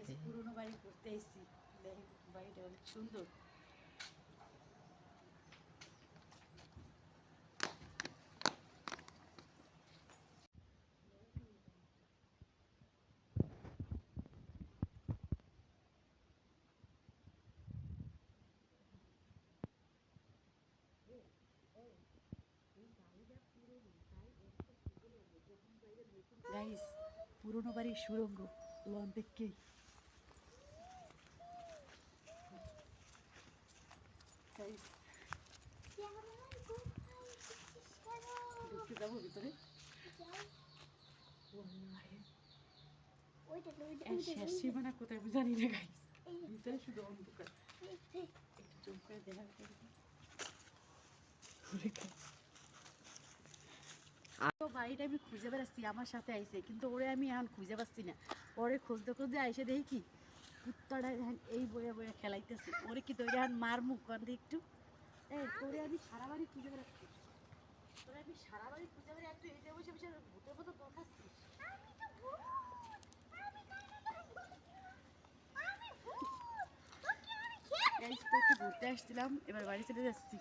Guys পুরোনো বাড়ি ঘুরতে এসেছি। দেখেন, বাড়িটা অনেক সুন্দর। গাইস পুরোনো বাড়ির সুরঙ্গ লন দেখকেই গাইস ঢুকতে যাব ভিতরে এর শেষ সীমানা কোথায় আমি জানি না গাইস ভিতরে শুধু অন্ধকার একটু চুপ করে দেখা বাড়িটা আমি খুঁজে বেড়াচ্ছি আমার সাথে আইসে কিন্তু ওরে আমি এখন খুঁজে পাচ্ছি না। ওরে খুঁজতে খুঁজতে আইসে দেখি কি কুত্তাটা এই বইয়া বইয়া খেলাইতেছে। ওরে কি তোরে এখন মার মুখ কর দে একটু। এই তোরে আমি সারা বাড়ি খুঁজে বেড়াচ্ছি তোরে আমি সারা বাড়ি খুঁজে বেড়ে একটু এই বসে বসে ভূতের মতো তোর খাচ্ছিস ঘুরতে আসছিলাম এবার বাড়ি চলে যাচ্ছি।